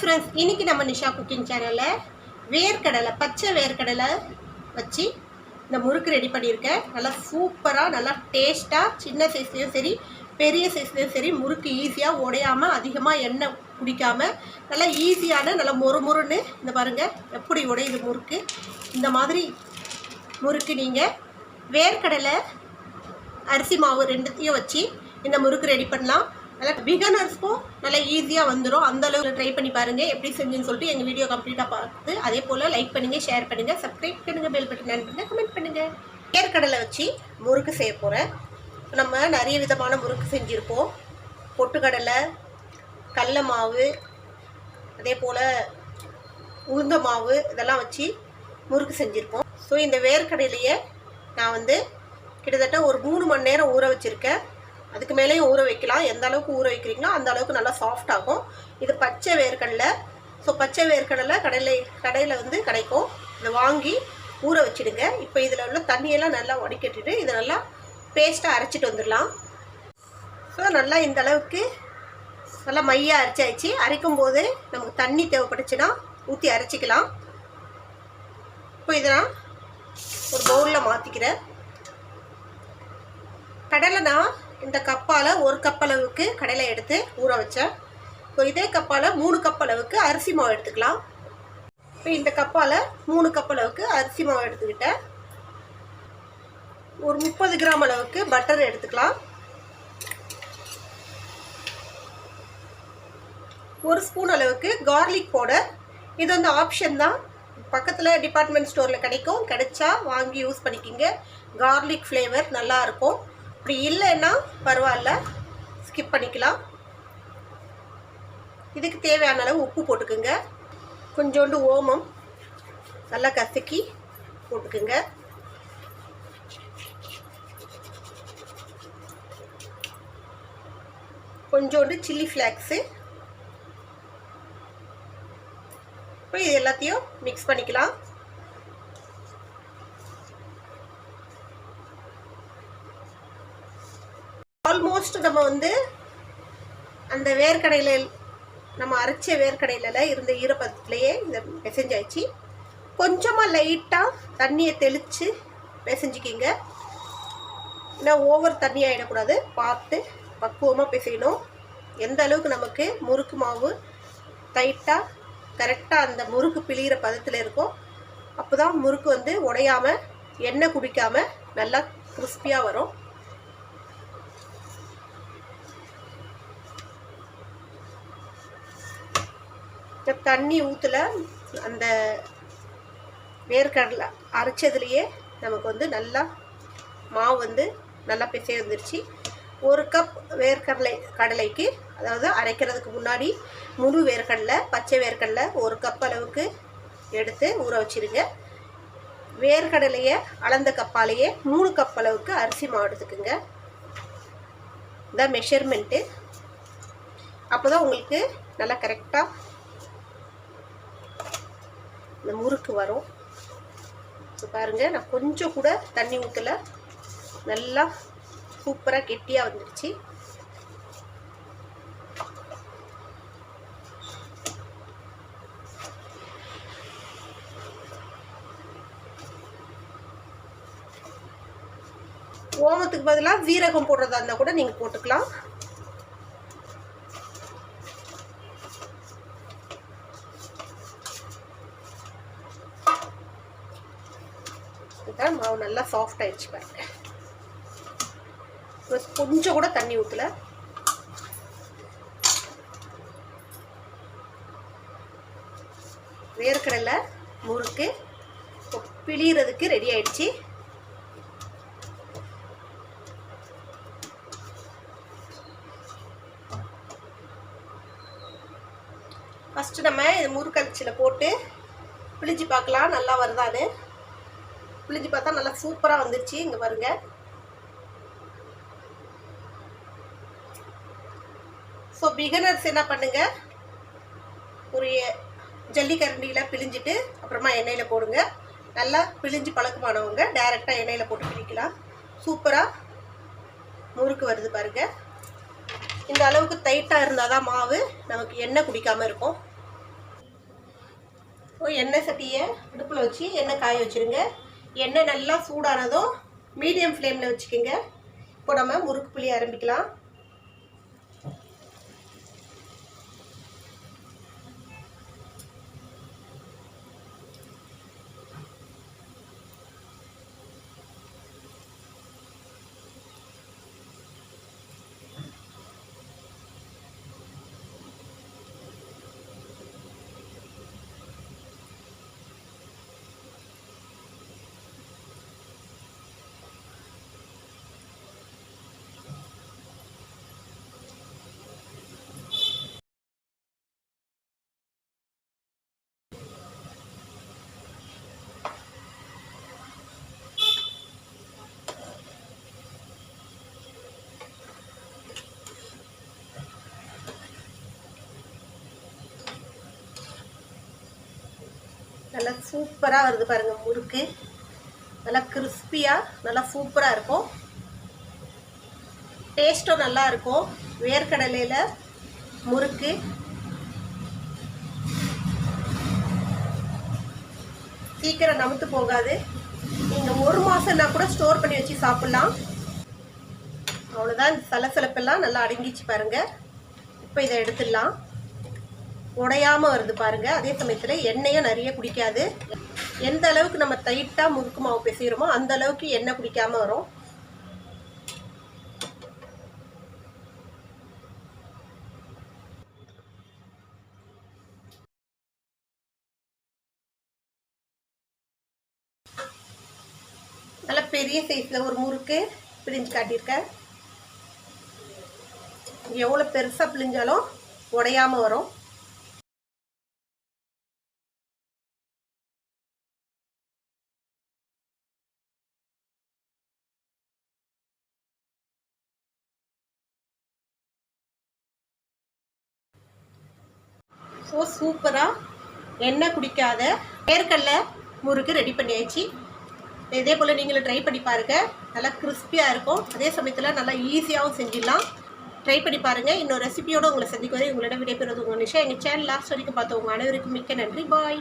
Friends இன்னைக்கு நம்ம Nisha cooking சேனலில் வேர்க்கடலை பச்சை வேர்க்கடலை வச்சு இந்த முறுக்கு ரெடி பண்ணியிருக்கேன். நல்லா சூப்பராக நல்லா டேஸ்ட்டாக சின்ன சைஸ்லேயும் சரி பெரிய சைஸ்லேயும் சரி முறுக்கு ஈஸியாக உடையாமல் அதிகமாக எண்ணெய் குடிக்காமல் நல்லா ஈஸியான நல்லா மொறு மொறுன்னு இந்த பாருங்கள் எப்படி உடையுது முறுக்கு? இந்த மாதிரி முறுக்கு நீங்கள் வேர்க்கடலை அரிசி மாவு ரெண்டுத்தையும் வச்சு இந்த முறுக்கு ரெடி பண்ணலாம். நல்லா பிகனர்ஸ்க்கும் நல்லா ஈஸியாக வந்துடும் அந்த அளவுக்கு ட்ரை பண்ணி பாருங்கள் எப்படி செஞ்சுன்னு சொல்லிட்டு எங்கள் வீடியோ கம்ப்ளீட்டாக பார்த்து அதே போல் லைக் பண்ணுங்கள் ஷேர் பண்ணுங்கள் சப்ஸ்கிரைப் பண்ணுங்கள் பெல் பட்டன் பண்ணுங்கள் கமெண்ட் பண்ணுங்கள் ஏற்கடலை வச்சு முறுக்கு செய்ய போகிறேன் நம்ம நிறைய விதமான முறுக்கு செஞ்சுருப்போம். பொட்டுக்கடலை கடல மாவு அதே போல் உளுந்த மாவு இதெல்லாம் வச்சு முறுக்கு செஞ்சுருப்போம். ஸோ இந்த வேர்க்கடலையை நான் வந்து கிட்டத்தட்ட ஒரு மூணு மணி நேரம் ஊற வச்சுருக்கேன். அதுக்கு மேலேயும் ஊற வைக்கலாம். எந்த அளவுக்கு ஊற வைக்கிறீங்களோ அந்த அளவுக்கு நல்லா சாஃப்ட் ஆகும். இது பச்சை வேர்க்கடலை. ஸோ பச்சை வேர்க்கடலை கடையில் கடையில் வந்து கிடைக்கும். இதை வாங்கி ஊற வச்சிடுங்க. இப்போ இதில் உள்ள தண்ணியெல்லாம் நல்லா வடிகட்டிட்டு இதை நல்லா பேஸ்ட்டாக அரைச்சிட்டு வந்துடலாம். ஸோ நல்லா இந்த அளவுக்கு நல்லா மையாக அரைச்சாச்சு. அரைக்கும் போது நமக்கு தண்ணி தேவைப்பட்டுச்சுன்னா ஊற்றி அரைச்சிக்கலாம். இப்போ இதை நான் ஒரு பவுலில் மாற்றிக்கிறேன் கடலை நான் இந்த கப்பால் ஒரு கப் அளவுக்கு கடலை எடுத்து ஊற வச்சேன். இப்போ இதே கப்பால் மூணு கப் அளவுக்கு அரிசி மாவு எடுத்துக்கலாம். இப்போ இந்த கப்பால் மூணு கப் அளவுக்கு அரிசி மாவு எடுத்துக்கிட்டேன். ஒரு முப்பது கிராம் அளவுக்கு பட்டர் எடுத்துக்கலாம். ஒரு ஸ்பூன் அளவுக்கு கார்லிக் பவுடர் இது வந்து ஆப்ஷன் தான். பக்கத்தில் டிபார்ட்மெண்ட் ஸ்டோரில் கிடைக்கும். கிடைச்சா வாங்கி யூஸ் பண்ணிக்கிங்க. கார்லிக் ஃப்ளேவர் நல்லாயிருக்கும் அப்படி இல்லைன்னா பரவாயில்ல. ஸ்கிப் பண்ணிக்கலாம். இதுக்கு தேவையான அளவு உப்பு போட்டுக்குங்க. கொஞ்சோண்டு ஓமம் நல்லா கசக்கி போட்டுக்குங்க. கொஞ்சோண்டு சில்லி ஃப்ளாக்ஸு. இப்போ இது எல்லாத்தையும் மிக்ஸ் பண்ணிக்கலாம். ஆல்மோஸ்ட் நம்ம வந்து அந்த வேர்க்கடையில் நம்ம அரைச்ச வேர்க்கடையில் இருந்த ஈரப்பதத்துலேயே இந்த பிசைஞ்சாச்சு. கொஞ்சமாக லைட்டாக தண்ணியை தெளித்து பிசைஞ்சிக்கிங்க. ஏன்னா ஓவர் தண்ணி ஆகிடக்கூடாது பார்த்து பக்குவமாக பிசையணும். எந்த அளவுக்கு நமக்கு முறுக்கு மாவு டைட்டாக கரெக்டாக அந்த முறுக்கு பிழிகிற பதத்தில் இருக்கும் அப்போ தான் முறுக்கு வந்து உடையாமல் எண்ணெய் குடிக்காமல் நல்லா கிறிஸ்பியாக வரும். தண்ணி ஊற்றல அந்த வேர்க்கடலை அரைச்சதுலேயே நமக்கு வந்து நல்லா மாவு வந்து நல்லா பிசை வந்துருச்சு. ஒரு கப் வேர்க்கடலை கடலைக்கு அதாவது அரைக்கிறதுக்கு முன்னாடி முழு வேர்க்கடலை பச்சை வேர்க்கடலை ஒரு கப் அளவுக்கு எடுத்து ஊற வச்சிருங்க. வேர்க்கடலையை அளந்த கப்பாலேயே மூணு கப் அளவுக்கு அரிசி மாவு எடுத்துக்குங்க. இதான் மெஷர்மெண்ட்டு அப்போ தான் உங்களுக்கு நல்லா கரெக்டாக இந்த முறுக்கு வரும். இப்போ பாருங்கள் நான் கொஞ்சம் கூட தண்ணி ஊற்றலை நல்லா சூப்பராக கெட்டியாக வந்துடுச்சு. ஓமத்துக்கு பதிலாக வீரகம் போடுறதா இருந்தால் கூட நீங்கள் போட்டுக்கலாம். இதான் மாவு நல்லா சாஃப்ட் ஆயிடுச்சு பாருங்க. கொஞ்சம் கூட தண்ணி ஊற்றல வேர்க்கடலை முறுக்கு பிழியறதுக்கு ரெடி ஆயிடுச்சு. ஃபஸ்ட்டு நம்ம இது முறுக்கரிச்சியில் போட்டு பிழிஞ்சு பார்க்கலாம். நல்லா வருதான்னு. பிழிஞ்சு பார்த்தா நல்லா சூப்பராக வந்துருச்சு. இங்கே பாருங்க. ஸோ பிகனர்ஸ் என்ன பண்ணுங்க? ஒரு ஜல்லிக்கரண்டியில் பிழிஞ்சிட்டு அப்புறமா எண்ணெயில் போடுங்க. நல்லா பிழிஞ்சு பழக்கமானவங்க டைரெக்டாக எண்ணெயில் போட்டு பிடிக்கலாம் சூப்பராக முறுக்கு வருது பாருங்கள் இந்த அளவுக்கு டைட்டாக இருந்தால் தான் மாவு நமக்கு எண்ணெய் குடிக்காமல் இருக்கும். எண்ணெய் சட்டியை அடுப்பில் வச்சு எண்ணெய் காய வச்சுருங்க. எண்ணெய் நல்லா சூடானதும் மீடியம் ஃப்ளேமில் வச்சுக்கோங்க. இப்போ நம்ம முறுக்கு புளி ஆரம்பிக்கலாம். நல்லா சூப்பராக வருது பாருங்கள் முறுக்கு. நல்லா கிறிஸ்பியாக நல்லா சூப்பராக இருக்கும். டேஸ்ட்டும் நல்லா இருக்கும். வேர்க்கடலையில் முறுக்கு. சீக்கிரம் நமுத்து போகாது. நீங்கள் ஒரு மாதம்னா கூட ஸ்டோர் பண்ணி வச்சு சாப்பிட்லாம். அவ்வளோதான் சலசலப்பெல்லாம் நல்லா அடங்கிச்சு பாருங்கள் இப்போ இதை எடுத்துடலாம். உடையாம வருது பாருங்க. அதே சமயத்தில் எண்ணெயும் நிறைய குடிக்காது. எந்த அளவுக்கு நம்ம டைட்டாக முறுக்கு மாவு பிசைகிறோமோ அந்த அளவுக்கு எண்ணெய் குடிக்காம வரும். நல்லா பெரிய சைஸில் ஒரு முறுக்கு பிழிஞ்சு காட்டியிருக்கேன். எவ்வளோ பெருசாக பிழிஞ்சாலும் உடையாமல் வரும். ஸோ சூப்பராக எண்ணெய் குடிக்காத. வேர்க்கடல முறுக்கு ரெடி பண்ணியாச்சு. இதே போல் நீங்களும் ட்ரை பண்ணி பாருங்கள் நல்லா கிறிஸ்பியாக இருக்கும். அதே சமயத்தில் நல்லா ஈஸியாகவும் செஞ்சிடலாம். ட்ரை பண்ணி பாருங்கள் இன்னொரு ரெசிபியோடு உங்களை சந்திக்குவதை உங்களோட விடைபெறுவது உங்கள் நிஷா. எங்கள் சேனல் லாஸ்ட் வரைக்கும் பார்த்து உங்கள் அனைவருக்கும் மிக்க நன்றி. பாய்